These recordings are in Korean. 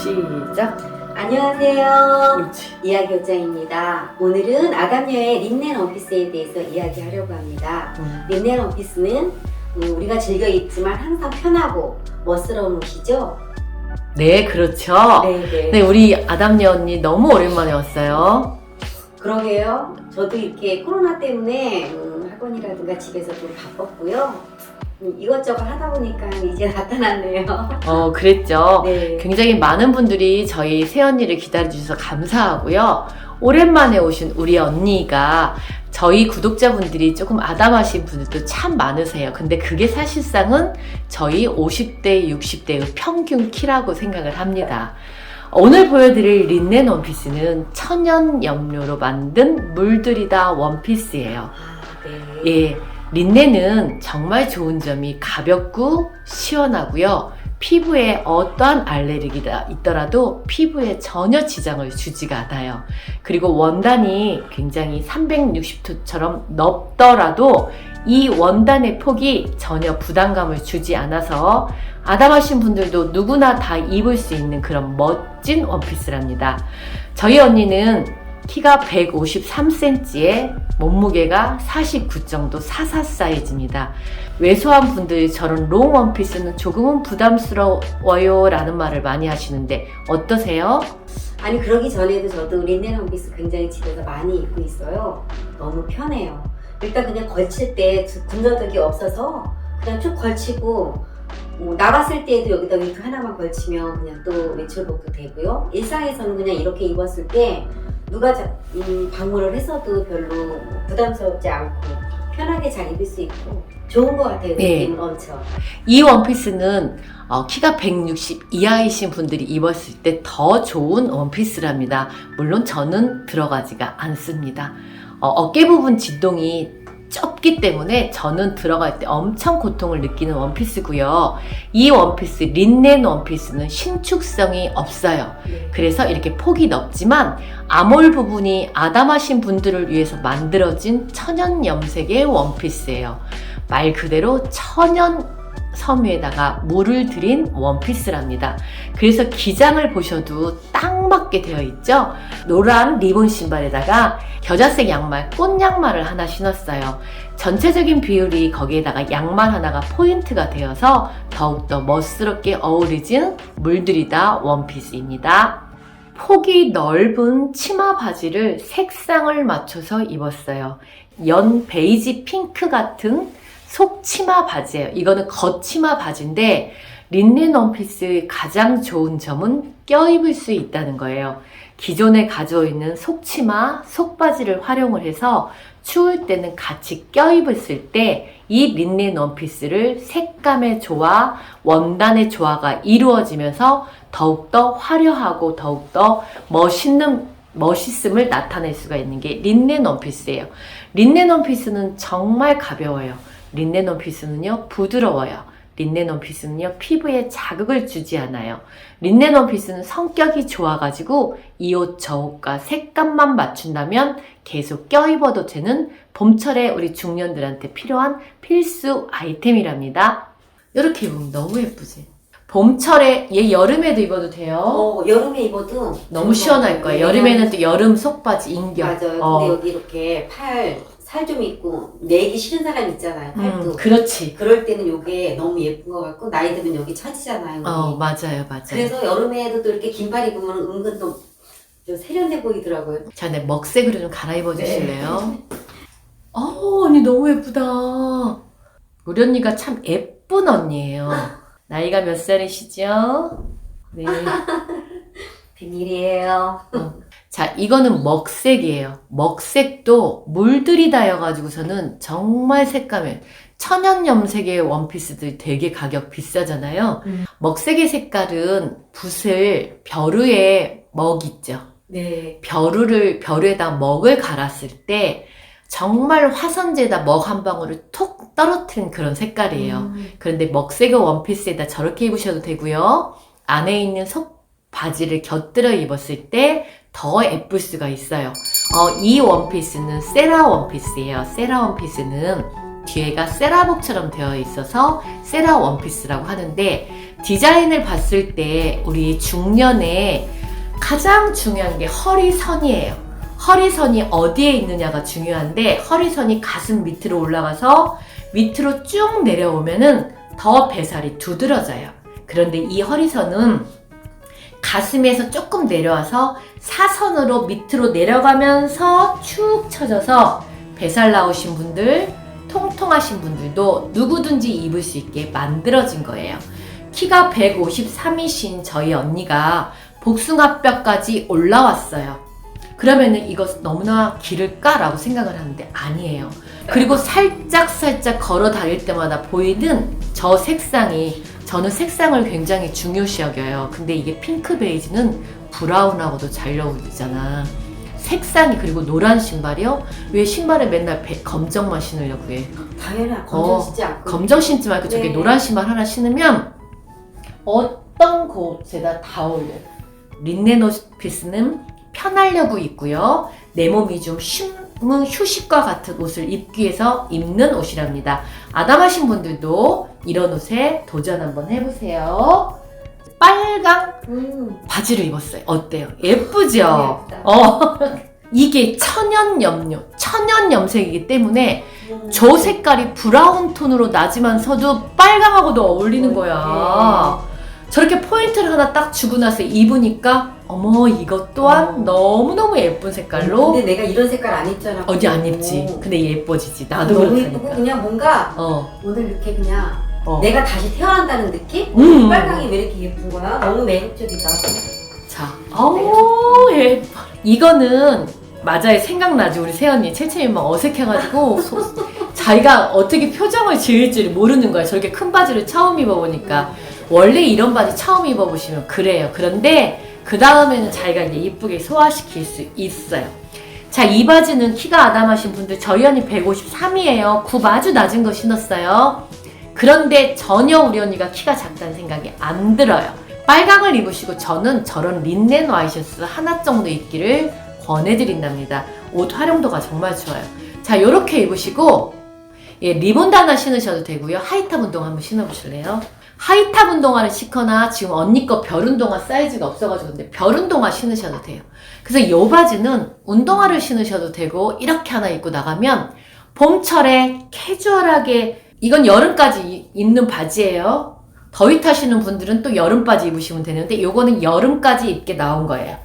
시작. 안녕하세요. 그렇지. 이야기 옷장입니다. 오늘은 아담녀의 린넨 원피스에 대해서 이야기하려고 합니다. 음. 린넨 원피스는 음, 우리가 즐겨 입지만 항상 편하고 멋스러운 옷이죠. 네, 그렇죠. 네 네. 네, 우리 아담녀 언니 너무 오랜만에 왔어요. 그러게요. 저도 이렇게 코로나 때문에 음, 학원이라든가 집에서 좀 바빴고요. 음, 이것저것 하다 보니까 이제 나타났네요. 어, 그랬죠. 네. 굉장히 많은 분들이 저희 새언니를 기다려주셔서 감사하고요. 오랜만에 오신 우리 언니가 저희 구독자분들이 조금 아담하신 분들도 참 많으세요. 근데 그게 사실상은 저희 50대, 60대의 평균 키라고 생각을 합니다. 오늘 보여드릴 린넨 원피스는 천연 염료로 만든 물들이다 원피스예요. 아, 네. 예, 린넨은 정말 좋은 점이 가볍고 시원하고요. 피부에 어떠한 알레르기가 있더라도 피부에 전혀 지장을 주지가 않아요. 그리고 원단이 굉장히 360도처럼 넓더라도 이 원단의 폭이 전혀 부담감을 주지 않아서 아담하신 분들도 누구나 다 입을 수 있는 그런 멋진 원피스랍니다. 저희 언니는 키가 153cm에 몸무게가 49 정도 44 사이즈입니다. 왜소한 분들이 저런 롱 원피스는 조금은 부담스러워요 라는 말을 많이 하시는데 어떠세요? 아니 그러기 전에도 저도 린넨 원피스 굉장히 집에서 많이 입고 있어요. 너무 편해요. 일단 그냥 걸칠 때 두- 군더더기 없어서 그냥 쭉 걸치고 뭐 나갔을 때에도 여기다 윙크 하나만 걸치면 그냥 또 외출복도 되고요. 일상에서는 그냥 이렇게 입었을 때 누가 자, 음, 방문을 했어도 별로 부담스럽지 않고 편하게 잘 입을 수 있고 좋은 것 같아요. 네. 느낌은 엄청. 이 원피스는 어, 키가 160 이하이신 분들이 입었을 때 더 좋은 원피스랍니다. 물론 저는 들어가지가 않습니다. 어, 어깨 부분 진동이 좁기 때문에 저는 들어갈 때 엄청 고통을 느끼는 원피스고요. 이 원피스, 린넨 원피스는 신축성이 없어요. 네. 그래서 이렇게 폭이 넓지만 암홀 부분이 아담하신 분들을 위해서 만들어진 천연 염색의 원피스예요. 말 그대로 천연 섬유에다가 물을 들인 원피스랍니다. 그래서 기장을 보셔도 딱 맞게 되어 있죠? 노란 리본 신발에다가 겨자색 양말, 꽃 양말을 하나 신었어요. 전체적인 비율이 거기에다가 양말 하나가 포인트가 되어서 더욱더 멋스럽게 어우러진 물들이다 원피스입니다. 폭이 넓은 치마 바지를 색상을 맞춰서 입었어요. 연 베이지 핑크 같은 속 치마 바지예요. 이거는 겉치마 바지인데 린넨 원피스의 가장 좋은 점은 껴입을 수 있다는 거예요. 기존에 가지고 있는 속치마, 속바지를 활용을 해서 추울 때는 같이 껴입었을 때 이 린넨 원피스를 색감의 조화, 원단의 조화가 이루어지면서 더욱더 화려하고 더욱더 멋있는 멋있음을 나타낼 수가 있는 게 린넨 원피스예요. 린넨 원피스는 정말 가벼워요. 린넨 원피스는요 부드러워요. 린넨 원피스는요 피부에 자극을 주지 않아요. 린넨 원피스는 성격이 좋아가지고 이 옷 저 옷과 색감만 맞춘다면 계속 껴입어도 되는 봄철에 우리 중년들한테 필요한 필수 아이템이랍니다. 이렇게 입으면 너무 예쁘지? 봄철에 얘 여름에도 입어도 돼요. 어, 여름에 입어도 너무 시원할 거예요. 여름에는 또 여름 속바지 인격. 맞아요. 어. 근데 여기 이렇게 팔 살 좀 있고 내기 싫은 사람 있잖아요. 팔도. 음, 그렇지. 그럴 때는 이게 너무 예쁜 것 같고 나이 들면 여기 처지잖아요. 어, 여기. 맞아요, 맞아요. 그래서 여름에도 또 이렇게 긴팔 입으면 은근 또 좀 세련돼 보이더라고요. 자, 네, 먹색으로 좀 갈아입어 네. 주실래요? 어, 언니 너무 예쁘다. 우리 언니가 참 예쁜 언니예요. 나이가 몇 살이시죠? 네. 비밀이에요. 자, 이거는 먹색이에요. 먹색도 물들이다여가지고서는 정말 색감을 천연 염색의 원피스들 되게 가격 비싸잖아요. 음. 먹색의 색깔은 붓을 벼루에 먹 있죠. 네. 벼루를 벼루에다 먹을 갈았을 때 정말 화선지에다 먹 한 방울을 톡 떨어뜨린 그런 색깔이에요. 음. 그런데 먹색의 원피스에다 저렇게 입으셔도 되고요. 안에 있는 속 바지를 곁들여 입었을 때 더 예쁠 수가 있어요. 어, 이 원피스는 세라 원피스예요. 세라 원피스는 뒤에가 세라복처럼 되어 있어서 세라 원피스라고 하는데 디자인을 봤을 때 우리 중년에 가장 중요한 게 허리선이에요. 허리선이 어디에 있느냐가 중요한데 허리선이 가슴 밑으로 올라가서 밑으로 쭉 내려오면은 더 배살이 두드러져요. 그런데 이 허리선은 가슴에서 조금 내려와서 사선으로 밑으로 내려가면서 축 처져서 배살 나오신 분들, 통통하신 분들도 누구든지 입을 수 있게 만들어진 거예요. 키가 153이신 저희 언니가 복숭아뼈까지 올라왔어요. 그러면은 이거 너무나 길을까라고 생각을 하는데 아니에요. 그리고 살짝 살짝 걸어 다닐 때마다 보이는 저 색상이 저는 색상을 굉장히 중요시 여겨요. 근데 이게 핑크 베이지는 브라운하고도 잘 어울리잖아. 색상이 그리고 노란 신발이요? 왜 신발에 맨날 배- 검정만 신으려고 해? 당연히 어, 검정 신지 않고. 검정 신지 말고 저기 네. 노란 신발 하나 신으면 어떤 곳에다 다 어울려요. 린넨 옷피스는 편하려고 입고요. 내 몸이 좀 쉬는 휴식과 같은 옷을 입기 위해서 입는 옷이랍니다. 아담하신 분들도 이런 옷에 도전 한번 해보세요. 빨강 음. 바지를 입었어요. 어때요? 예쁘죠? 예쁘다. 어. 이게 천연 염료, 천연 염색이기 때문에 음. 저 색깔이 브라운 톤으로 나지만서도 빨강하고도 어울리는 거야. 저렇게 포인트를 하나 딱 주고 나서 입으니까 어머 이것 또한 어. 너무너무 예쁜 색깔로 근데 내가 이런 색깔 안 입잖아. 어디 안 입지. 오. 근데 예뻐지지. 나도 너무 예쁘고 그렇다니까. 그냥 뭔가 어. 오늘 이렇게 그냥 어. 내가 다시 태어난다는 느낌? 음. 빨강이 왜 이렇게 예쁜 거야? 너무 매력적이다. 자, 어우 예뻐. 이거는 맞아요. 생각나지 우리 세연이 채채이 막 어색해가지고 소- 자기가 어떻게 표정을 지을지를 모르는 거야. 저렇게 큰 바지를 처음 입어보니까 원래 이런 바지 처음 입어보시면 그래요. 그런데 그 다음에는 자기가 이제 이쁘게 소화시킬 수 있어요. 자, 이 바지는 키가 아담하신 분들 저희 언니 153이에요. 굽 아주 낮은 거 신었어요. 그런데 전혀 우리 언니가 키가 작다는 생각이 안 들어요. 빨강을 입으시고 저는 저런 린넨 와이셔츠 하나 정도 입기를 권해드린답니다. 옷 활용도가 정말 좋아요. 자, 이렇게 입으시고 예, 리본드 하나 신으셔도 되고요. 하이탑 운동 한번 신어보실래요? 하이탑 운동화를 신거나 지금 언니 거 별 운동화 사이즈가 없어가지고 근데 별 운동화 신으셔도 돼요. 그래서 이 바지는 운동화를 신으셔도 되고 이렇게 하나 입고 나가면 봄철에 캐주얼하게 이건 여름까지 이- 입는 바지예요. 더위 타시는 분들은 또 여름 바지 입으시면 되는데 요거는 여름까지 입게 나온 거예요.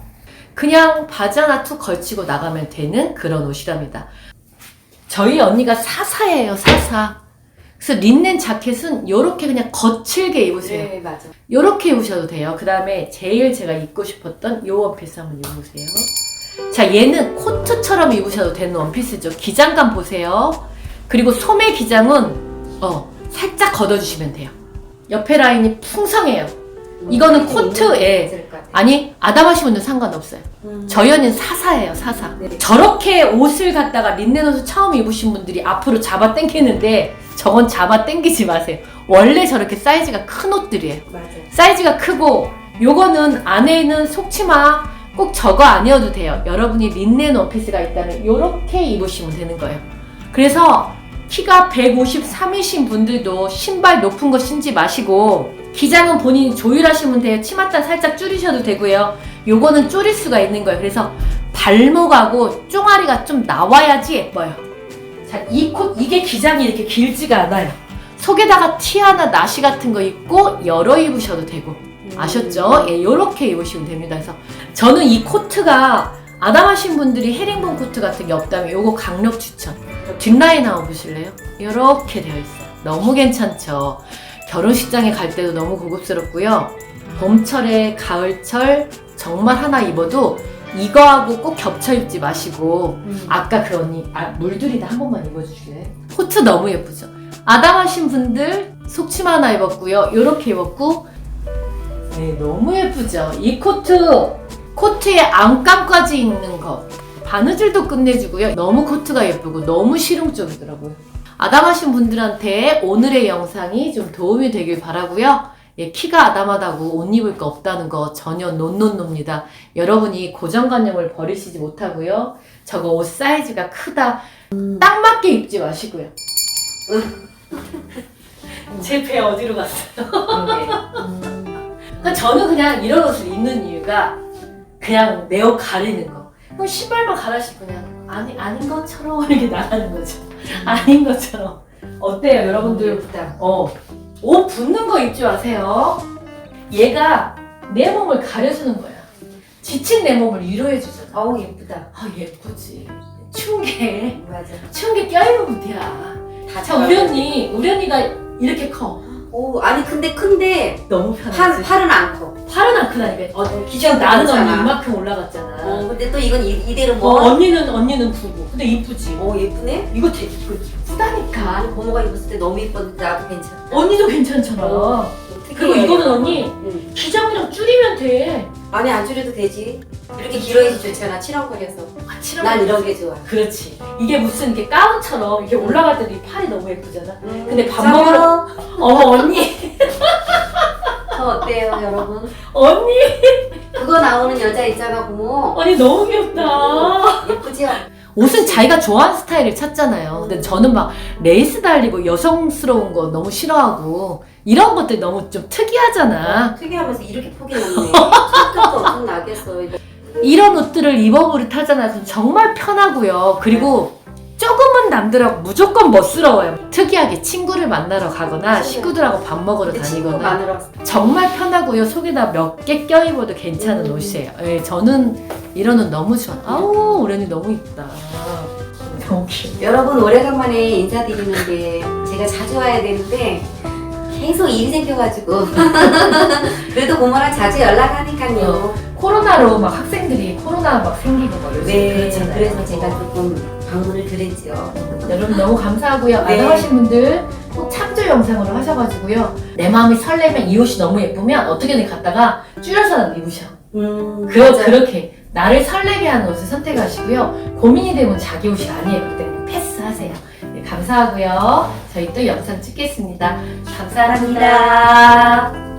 그냥 바지 하나 툭 걸치고 나가면 되는 그런 옷이랍니다. 저희 언니가 사사예요, 사사. 그래서 린넨 자켓은 요렇게 그냥 거칠게 입으세요. 네, 맞아. 요렇게 입으셔도 돼요. 그 다음에 제일 제가 입고 싶었던 요 원피스 한번 입어보세요. 자, 얘는 코트처럼 입으셔도 되는 원피스죠. 기장감 보세요. 그리고 소매 기장은, 어, 살짝 걷어주시면 돼요. 옆에 라인이 풍성해요. 이거는 코트에- 같아. 아니, 아담하신 분들 상관없어요. 음. 저희 언니는 사사예요, 사사. 네. 저렇게 옷을 갖다가 린넨 옷을 처음 입으신 분들이 앞으로 잡아 당기는데 저건 잡아 당기지 마세요. 원래 저렇게 사이즈가 큰 옷들이에요. 맞아. 사이즈가 크고 요거는 안에는 속치마 꼭 저거 아니어도 돼요. 여러분이 린넨 원피스가 있다면 요렇게 입으시면 되는 거예요. 그래서 키가 153이신 분들도 신발 높은 거 신지 마시고 기장은 본인이 조율하시면 돼요. 치맛단 살짝 줄이셔도 되고요. 요거는 줄일 수가 있는 거예요. 그래서 발목하고 쫑아리가 좀 나와야지 예뻐요. 자, 이 콧, 이게 기장이 이렇게 길지가 않아요. 속에다가 티 하나 나시 같은 거 입고 열어 입으셔도 되고 음. 아셨죠? 예, 요렇게 입으시면 됩니다. 그래서 저는 이 코트가 아담하신 분들이 헤링본 코트 같은 게 없다면 요거 강력 추천. 뒷라인 한번 보실래요? 요렇게 되어 있어요. 너무 괜찮죠? 결혼식장에 갈 때도 너무 고급스럽고요. 봄철에 가을철 정말 하나 입어도 이거하고 꼭 겹쳐 입지 마시고 음. 아까 그 언니 아, 물들이다 한 번만 입어주실래요? 코트 너무 예쁘죠? 아담하신 분들 속치마 하나 입었고요. 요렇게 입었고 네 너무 예쁘죠? 이 코트 코트에 안감까지 있는 거 바느질도 끝내주고요. 너무 코트가 예쁘고 너무 실용적이더라고요. 아담하신 분들한테 오늘의 영상이 좀 도움이 되길 바라고요. 예, 키가 아담하다고 옷 입을 거 없다는 거 전혀 논논노입니다. 여러분이 고정관념을 버리시지 못하고요. 저거 옷 사이즈가 크다. 딱 맞게 입지 마시고요. 제 배 어디로 갔어요? 그러니까 저는 그냥 이런 옷을 입는 이유가 그냥 내 옷 가리는 거. 그럼 신발만 갈아 신고 그냥 아니 아닌 것처럼 이렇게 나가는 거죠. 아닌 것처럼. 어때요, 여러분들? 예쁘다. 어, 옷 붙는 거 입지 마세요. 얘가 내 몸을 가려주는 거야. 지친 내 몸을 위로해주잖아. 어우 예쁘다. 아, 예쁘지. 추운 게, 맞아. 추운 게 껴입으면 돼야. 다 자, 우리 언니, 우리 언니가 이렇게 커. 오 아니 근데 큰데 너무 팔 편하지. 팔은 안 커. 팔은 안 크다니까. 어, 기장 나는 언니. 이만큼 올라갔잖아. 어 근데 또 이건 이, 이대로 어, 뭐? 언니는 언니는 부고. 근데 이쁘지. 오 예쁘네. 이거 되게. 이쁘다니까. 아니 고모가 입었을 때 너무 예뻤는데 나도 괜찮아. 언니도 괜찮잖아. 어. 그리고 이거는 언니 응. 기장이랑 줄이면 돼. 아니 안 줄여도 되지. 이렇게 길어야지 좋잖아. 칠렁거려서. 아, 난 이런 게 좋아. 그렇지. 이게 무슨 이렇게 가운처럼 이렇게 올라갈 때도 이 팔이 너무 예쁘잖아. 음, 근데 밥. 먹으러- 어머 언니, 저 어때요 여러분? 언니, 그거 나오는 여자 있잖아 고모. 언니 너무 귀엽다. 예쁘지요? 옷은 자기가 좋아하는 스타일을 찾잖아요. 근데 저는 막 레이스 달리고 여성스러운 거 너무 싫어하고 이런 것들 너무 좀 특이하잖아. 특이하면서 이렇게 폭이 났네. 손끝도 엄청 나겠어. 이거. 이런 옷들을 입어버릇 하잖아요. 그럼 정말 편하고요. 그리고 조금은 남들하고 무조건 멋스러워요. 특이하게 친구를 만나러 가거나 식구들하고 밥 먹으러 근데 친구 다니거나 마누라 정말 편하고요. 속에다 몇 개 껴입어도 괜찮은 음. 옷이에요. 예, 저는 이런 옷 너무 좋아. 아우, 우리 언니 너무 이쁘다. 너무 귀여워. 여러분 오래간만에 인사드리는데 제가 자주 와야 되는데 계속 일이 생겨가지고 그래도 고모랑 자주 연락하니까요. 코로나로 막 학생들이 코로나 막 생기고 막 요즘 네, 그렇잖아요. 그래서 제가 조금 방문을 드렸죠. 여러분 너무 감사하고요. 네. 안녕하신 분들 꼭 창조 영상으로 하셔가지고요. 내 마음이 설레면 이 옷이 너무 예쁘면 어떻게든 갖다가 줄여서 입으셔. 음, 그, 맞아요. 그렇게 나를 설레게 하는 옷을 선택하시고요. 고민이 되면 자기 옷이 아니에요. 때문에 패스하세요. 네, 감사하고요. 저희 또 영상 찍겠습니다 감사합니다.